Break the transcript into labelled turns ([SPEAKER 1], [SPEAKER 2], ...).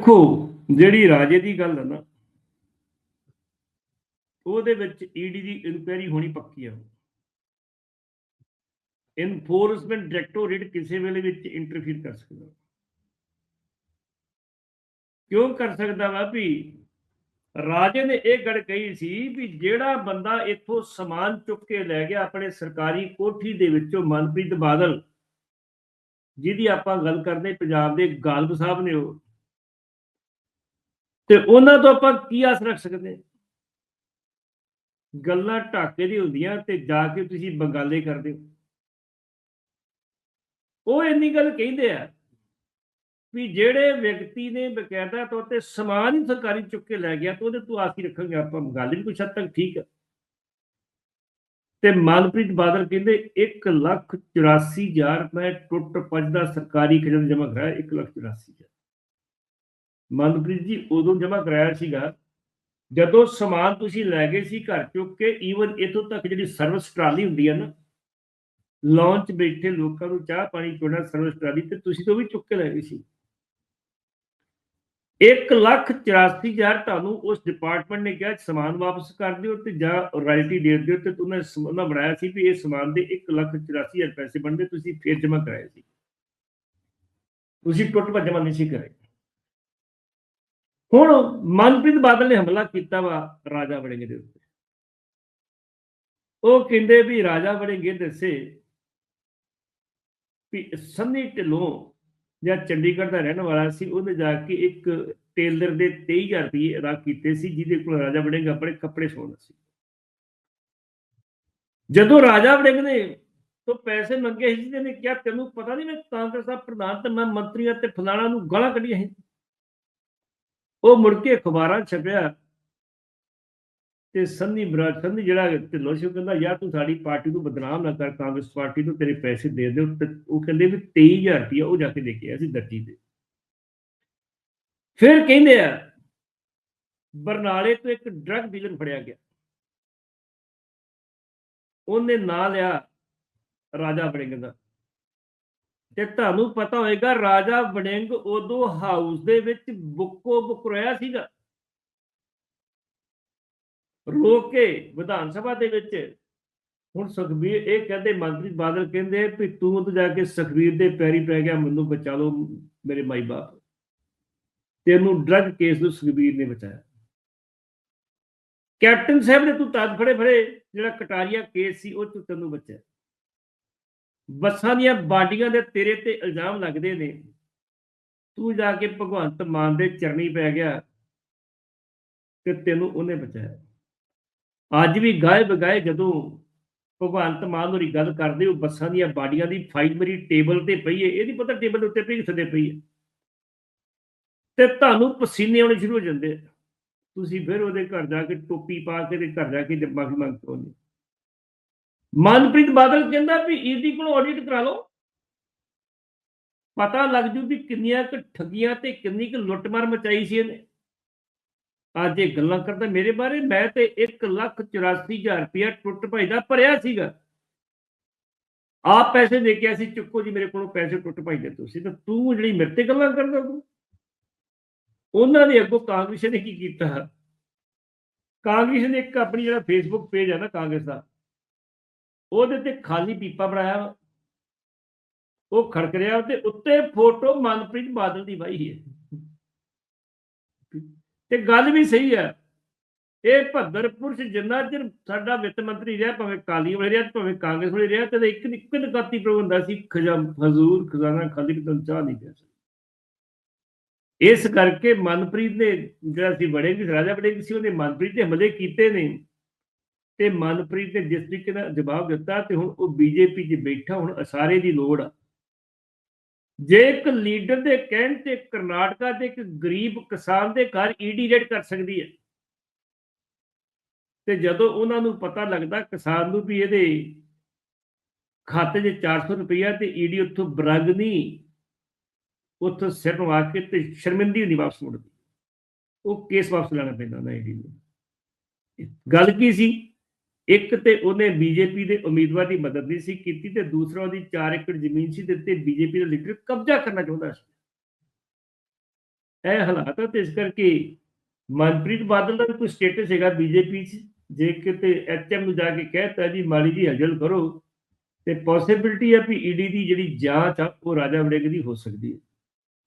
[SPEAKER 1] ਵੇਖੋ ਜਿਹੜੀ ਰਾਜੇ ਦੀ ਗੱਲ ਹੈ ਨਾ, ਉਹਦੇ ਵਿੱਚ ਈਡੀ ਦੀ ਇਨਕੁਆਇਰੀ ਹੋਣੀ ਪੱਕੀ ਆ। ਇਨਫੋਰਸਮੈਂਟ ਡਾਇਰੈਕਟੋਰੇਟ ਕਿਸੇ ਵੇਲੇ ਵਿੱਚ ਇੰਟਰਫੀਅਰ ਕਰ ਸਕਦਾ। ਕਿਉਂ ਕਰ ਸਕਦਾ ਵਾ ਵੀ ਰਾਜੇ ਨੇ ਇਹ ਗੱਲ ਕਹੀ ਸੀ ਵੀ ਜਿਹੜਾ ਬੰਦਾ ਇੱਥੋਂ ਸਮਾਨ ਚੁੱਕ ਕੇ ਲੈ ਗਿਆ ਆਪਣੇ ਸਰਕਾਰੀ ਕੋਠੀ ਦੇ ਵਿੱਚੋਂ ਮਨਪ੍ਰੀਤ ਬਾਦਲ, ਜਿਹਦੀ ਆਪਾਂ ਗੱਲ ਕਰਦੇ ਪੰਜਾਬ ਦੇ ਗਾਲਬ ਸਾਹਿਬ ਨੇ ਉਹ। ਤੇ ਉਹਨਾਂ ਤੋਂ ਆਪਾਂ ਕੀ ਆਸ ਰੱਖ ਸਕਦੇ ਗੱਲਾਂ ਢਾਕੇ ਦੀ ਹੁੰਦੀਆਂ ਤੇ ਜਾ ਕੇ ਤੁਸੀਂ ਬੰਗਾਲੇ ਕਰਦੇ ਹੋ। ਉਹ ਇੰਨੀ ਗੱਲ ਕਹਿੰਦੇ ਆ ਵੀ ਜਿਹੜੇ ਵਿਅਕਤੀ ਨੇ ਬਕਾਇਦਾ ਤੌਰ ਤੇ ਸਮਾਨ ਹੀ ਸਰਕਾਰੀ ਚੁੱਕ ਕੇ ਲੈ ਗਿਆ ਤਾਂ ਉਹਦੇ ਤੋਂ ਆਸ ਹੀ ਰੱਖਾਂਗੇ ਆਪਾਂ ਗੱਲ ਵੀ ਕੁਛ ਹੱਦ ਤੱਕ ਠੀਕ ਆ। ਤੇ ਮਨਪ੍ਰੀਤ ਬਾਦਲ ਕਹਿੰਦੇ 1 ਲੱਖ 84 ਹਜ਼ਾਰ ਮੈਂ ਟੁੱਟ ਪੱਜਦਾ ਸਰਕਾਰੀ ਖਜ਼ਾਨਾ ਜਮ੍ਹਾਂ ਕਰਾਇਆ 1 ਲੱਖ 84 ਹਜ਼ਾਰ। ਮਨਪ੍ਰੀਤ ਜੀ, ਉਦੋਂ ਜਮ੍ਹਾਂ ਕਰਾਇਆ ਸੀਗਾ, ਜਦੋਂ ਸਮਾਨ ਤੁਸੀਂ ਲੈ ਗਏ ਸੀ ਘਰ ਚੁੱਕ ਕੇ ਈਵਨ ਇਥੋਂ ਤੱਕ ਜਿਹੜੀ ਸਰਵਿਸ ਟਰਾਲੀ ਹੁੰਦੀ ਹੈ ਨਾ ਲਾਂਚ ਬੈਠੇ ਲੋਕਾਂ ਨੂੰ ਚਾਹ ਪਾਣੀ ਪਿਉਣਾ ਸਰਵਿਸ ਟਰਾਲੀ ਤੇ ਤੁਸੀਂ ਤੋਂ ਵੀ ਚੁੱਕ ਕੇ ਲੈ ਗਏ ਸੀ। 1 ਲੱਖ 84 ਹਜ਼ਾਰ ਤੁਹਾਨੂੰ ਉਸ ਡਿਪਾਰਟਮੈਂਟ ਨੇ ਕਿਹਾ, ਸਮਾਨ ਵਾਪਸ ਕਰ ਦਿਓ ਤੇ ਜਾਂ ਰਾਇਲਟੀ ਦੇ ਦਿਓ ਤੇ ਉਹਨਾਂ ਉਹਨਾਂ ਬਣਾਇਆ ਸੀ ਵੀ ਇਹ ਸਮਾਨ ਦੇ 1 ਲੱਖ 84 ਹਜ਼ਾਰ ਪੈਸੇ ਬਣਦੇ, ਤੁਸੀਂ ਫੇਰ ਜਮ੍ਹਾਂ ਕਰਾਏ ਸੀ। ਤੁਸੀਂ ਟੁੱਟ ਭੱਜ ਜਮ੍ਹਾਂ ਨਹੀਂ ਸੀ ਕਰਾਏ। ਹੁਣ ਮਨਪ੍ਰੀਤ ਬਾਦਲ ਨੇ ਹਮਲਾ ਕੀਤਾ ਵਾ ਰਾਜਾ ਵੜਿੰਗ ਦੇ ਉੱਤੇ। ਉਹ ਕਹਿੰਦੇ ਵੀ ਰਾਜਾ ਵੜਿੰਗੇ ਦੱਸੇ ਵੀ ਸੰਨੀ ਢਿੱਲੋਂ ਜਾਂ ਚੰਡੀਗੜ੍ਹ ਦਾ ਰਹਿਣ ਵਾਲਾ ਸੀ, ਉਹਨੇ ਜਾ ਕੇ ਇੱਕ ਟੇਲਰ ਦੇ 23000 ਰੁਪਏ ਅਦਾ ਕੀਤੇ ਸੀ, ਜਿਹਦੇ ਕੋਲ ਰਾਜਾ ਵੜਿੰਗ ਆਪਣੇ ਕੱਪੜੇ ਸਵਾਉਂਦਾ ਸੀ। ਜਦੋਂ ਰਾਜਾ ਵੜਿੰਗ ਨੇ ਤੋਂ ਪੈਸੇ ਮੰਗੇ ਸੀ, ਜਿਹਨੇ ਕਿਹਾ, ਤੈਨੂੰ ਪਤਾ ਨਹੀਂ ਮੈਂ ਕਾਂਗਰਸ ਦਾ ਪ੍ਰਧਾਨ ਤੇ ਮੈਂ ਮੰਤਰੀ ਤੇ ਫਲਾਣਾ ਨੂੰ ਗਾਲਾਂ ਕੱਢੀਆਂ ਸੀ। ਉਹ ਮੁੜ ਕੇ ਅਖਬਾਰਾਂ ਛਪਿਆ ਤੇ ਸੰਨੀ ਬਰਾਜ ਸੰਨੀ ਜਿਹੜਾ ਢਿੱਲੋਂ ਸੀ, ਉਹ ਕਹਿੰਦਾ, ਯਾਰ ਤੂੰ ਸਾਡੀ ਪਾਰਟੀ ਨੂੰ ਬਦਨਾਮ ਨਾ ਕਰ, ਕਾਂਗਰਸ ਪਾਰਟੀ ਨੂੰ ਤੇਰੇ ਪੈਸੇ ਦੇ ਦਿਓ। ਤੇ ਉਹ ਕਹਿੰਦੇ ਵੀ 23000 ਰੁਪਇਆ ਉਹ ਜਾ ਕੇ ਦੇ ਕੇ ਆਇਆ ਸੀ ਦਰਜੀ ਤੇ। ਫਿਰ ਕਹਿੰਦੇ ਆ, ਬਰਨਾਲੇ ਤੋਂ ਇੱਕ ਡਰੱਗ ਡੀਲਰ ਫੜਿਆ ਗਿਆ। ਉਹਨੇ ਨਾਂ ਲਿਆ ਰਾਜਾ ਵੜਿੰਗ ਦਾ। ਤੇ ਤੁਹਾਨੂੰ ਪਤਾ ਹੋਏਗਾ ਰਾਜਾ ਵੜਿੰਗ ਉਦੋਂ ਹਾਊਸ ਦੇ ਵਿੱਚ ਬੁੱਕੋ ਬੁੱਕ ਰਿਹਾ ਸੀਗਾ। ਰੋ ਕੇ ਵਿਧਾਨ ਸਭਾ ਦੇ ਵਿੱਚ। ਹੁਣ ਸੁਖਬੀਰ, ਇਹ ਕਹਿੰਦੇ ਮੰਤਰੀ ਬਾਦਲ ਕਹਿੰਦੇ ਵੀ ਤੂੰ ਉੱਥੇ ਜਾ ਕੇ ਸੁਖਬੀਰ ਦੇ ਪੈਰੀ ਪੈ ਗਿਆ, ਮੈਨੂੰ ਬਚਾ ਲਓ ਮੇਰੇ ਮਾਈ ਬਾਪ। ਤੈਨੂੰ ਡਰੱਗ ਕੇਸ ਨੂੰ ਸੁਖਬੀਰ ਨੇ ਬਚਾਇਆ। ਕੈਪਟਨ ਸਾਹਿਬ ਨੇ ਤੂੰ ਤਦ ਫੜੇ ਫੜੇ ਜਿਹੜਾ ਕਟਾਰੀਆ ਕੇਸ ਸੀ, ਉਹ ਚ ਤੈਨੂੰ ਬਚਿਆ। ਬੱਸਾਂ ਦੀਆਂ ਬਾਡੀਆਂ ਦੇ ਤੇਰੇ ਤੇ ਇਲਜ਼ਾਮ ਲੱਗਦੇ ਨੇ। ਤੂੰ ਜਾ ਕੇ ਭਗਵੰਤ ਮਾਨ ਦੇ ਚਰਨੀ ਪੈ ਗਿਆ ਤੇ ਤੈਨੂੰ ਉਹਨੇ ਬਚਾਇਆ। ਅੱਜ ਵੀ ਗਾਏ ਬਗਾਏ ਜਦੋਂ ਭਗਵੰਤ ਮਾਨ ਹੋਰੀ ਗੱਲ ਕਰਦੇ, ਉਹ ਬੱਸਾਂ ਦੀਆਂ ਬਾਡੀਆਂ ਦੀ ਫਾਈਲ ਮੇਰੀ ਟੇਬਲ ਤੇ ਪਈ ਹੈ ਇਹਦੀ ਪਤਾ ਟੇਬਲ ਉੱਤੇ ਪਈ ਕਿੱਥੇ ਪਈ ਹੈ ਤੇ ਤੁਹਾਨੂੰ ਪਸੀਨੇ ਆਉਣੇ ਸ਼ੁਰੂ ਹੋ ਜਾਂਦੇ। ਤੁਸੀਂ ਫਿਰ ਉਹਦੇ ਘਰ ਜਾ ਕੇ ਟੋਪੀ ਪਾ ਕੇ ਤੇ ਘਰ ਜਾ ਕੇ ਮਾਫੀ ਮੰਗਦੇ ਹੋ ਮਨਪ੍ਰੀਤ ਬਾਦਲ ਕਹਿੰਦਾ ਵੀ ਇਹਦੀ ਕੋਲ ਆਡਿਟ ਕਰਾ ਲਓ। ਪਤਾ ਲੱਗ ਜੂ ਵੀ ਕਿੰਨੀਆਂ ਕੁ ਠੱਗੀਆਂ ਤੇ ਕਿੰਨੀ ਕੁ ਲੁੱਟਮਾਰ ਮਚਾਈ ਸੀ ਇਹਨੇ। ਅੱਜ ਇਹ ਗੱਲਾਂ ਕਰਦਾ ਮੇਰੇ ਬਾਰੇ, ਮੈਂ ਤੇ 1 ਲੱਖ 84 ਹਜ਼ਾਰ ਰੁਪਇਆ ਟੁੱਟ ਭਾਈ ਦਾ ਭਰਿਆ ਸੀਗਾ। ਆਪ ਪੈਸੇ ਦੇ ਕੇ ਅਸੀਂ ਚੁੱਕੋ ਜੀ, ਮੇਰੇ ਕੋਲੋਂ ਪੈਸੇ ਟੁੱਟ ਭਾਈ ਦੇ ਤੁਸੀਂ ਤਾਂ ਤੂੰ ਜਿਹੜੀ ਮੇਰੇ ਤੇ ਗੱਲਾਂ ਕਰਦਾ ਤੂੰ ਉਹਨਾਂ ਦੇ ਅੱਗੋਂ ਕਾਂਗਰਸ ਨੇ ਕੀ ਕੀਤਾ? ਕਾਂਗਰਸ ਨੇ ਇੱਕ ਆਪਣੀ ਜਿਹੜਾ ਫੇਸਬੁੱਕ ਪੇਜ ਹੈ ਨਾ ਕਾਂਗਰਸ ਦਾ ਉਹਦੇ ਤੇ ਖਾਲੀ ਪੀਪਾ ਬਣਾਇਆ ਉਹ ਖੜਕ ਰਿਹਾ ਤੇ ਉੱਤੇ ਫੋਟੋ ਮਨਪ੍ਰੀਤ ਬਾਦਲ ਦੀ ਵਾਈ ਹੈ। ਤੇ ਗੱਲ ਵੀ ਸਹੀ ਹੈ। ਇਹ ਭੱਦਰ ਪੁਰਸ਼ ਜਿੰਨਾ ਚਿਰ ਸਾਡਾ ਵਿੱਤ ਮੰਤਰੀ ਰਿਹਾ, ਭਾਵੇਂ ਕਾਲੀ ਵਾਲੇ ਰਿਹਾ ਭਾਵੇਂ ਕਾਂਗਰਸ ਵਾਲੇ ਰਿਹਾ ਤੇ ਇੱਕ ਇੱਕ ਨਕਾਤੀ ਪ੍ਰਬੰਧ ਸੀ ਖਜ਼ਾ ਹਜ਼ੂਰ ਖਜ਼ਾਨਾ ਖਾਲੀ ਕਿਤੋਂ ਚਾਹ ਨਹੀਂ ਪਿਆ ਇਸ ਕਰਕੇ ਮਨਪ੍ਰੀਤ ਨੇ ਜਿਹੜਾ ਸੀ, ਬੜੇ ਵੀ ਰਾਜਾ ਬੜੇ ਸੀ, ਉਹਨੇ ਮਨਪ੍ਰੀਤ ਤੇ ਹਮਲੇ ਕੀਤੇ ਨੇ। ਤੇ ਮਨਪ੍ਰੀਤ ਨੇ ਜਿਸ ਤਰੀਕੇ ਨਾਲ ਜਵਾਬ ਦਿੱਤਾ ਤੇ ਹੁਣ ਉਹ ਬੀਜੇਪੀ 'ਚ ਬੈਠਾ, ਹੁਣ ਅਸਾਰੇ ਦੀ ਲੋੜ ਆ। ਜੇ ਇੱਕ ਲੀਡਰ ਦੇ ਕਹਿਣ ਤੇ ਕਰਨਾਟਕਾ ਦੇ ਇੱਕ ਗਰੀਬ ਕਿਸਾਨ ਦੇ ਘਰ ਈਡੀ ਰੇਡ ਕਰ ਸਕਦੀ ਹੈ, ਤੇ ਜਦੋਂ ਉਹਨਾਂ ਨੂੰ ਪਤਾ ਲੱਗਦਾ ਕਿਸਾਨ ਨੂੰ ਵੀ ਇਹਦੇ ਖਾਤੇ 'ਚ 400 ਰੁਪਇਆ ਤੇ ਈਡੀ ਉੱਥੋਂ ਬਰਗਨੀ ਉੱਥੋਂ ਸਿਰ ਨਵਾ ਕੇ ਤੇ ਸ਼ਰਮਿੰਦੀ ਨਹੀਂ ਵਾਪਸ ਮੁੜਦੀ। ਉਹ ਕੇਸ ਵਾਪਸ ਲੈਣਾ ਪੈਂਦਾ ਨਾ ਈਡੀ ਨੂੰ। ਗੱਲ ਕੀ ਸੀ? ਇੱਕ ਤੇ ਉਹਨੇ ਬੀਜੇਪੀ ਦੇ ਉਮੀਦਵਾਰ ਦੀ ਮਦਦ ਨਹੀਂ ਸੀ ਕੀਤੀ ਤੇ ਦੂਸਰਾ ਉਹਦੀ 4 ਏਕੜ ਜ਼ਮੀਨ ਸੀ ਤੇ ਤੇ ਬੀਜੇਪੀ ਦਾ ਲੀਡਰ ਕਬਜ਼ਾ ਕਰਨਾ ਚਾਹੁੰਦਾ ਸੀ। ਇਹ ਹਾਲਾਤ ਆ ਤੇ ਇਸ ਕਰਕੇ ਮਨਪ੍ਰੀਤ ਬਾਦਲ ਦਾ ਵੀ ਕੋਈ ਸਟੇਟਸ ਹੈਗਾ ਬੀਜੇਪੀ 'ਚ। ਜੇ ਕਿਤੇ ਐਚਐਮ ਨੂੰ ਜਾ ਕੇ ਕਹਿਤਾ ਜੀ, ਮਾੜੀ ਜੀ ਹਜਲ ਕਰੋ ਤੇ ਪੋਸਿਬਿਲਿਟੀ ਹੈ ਵੀ ਈਡੀ ਦੀ ਜਿਹੜੀ ਜਾਂਚ ਆ, ਉਹ ਰਾਜਾ ਵੜਿੰਗ ਦੀ ਹੋ ਸਕਦੀ ਹੈ।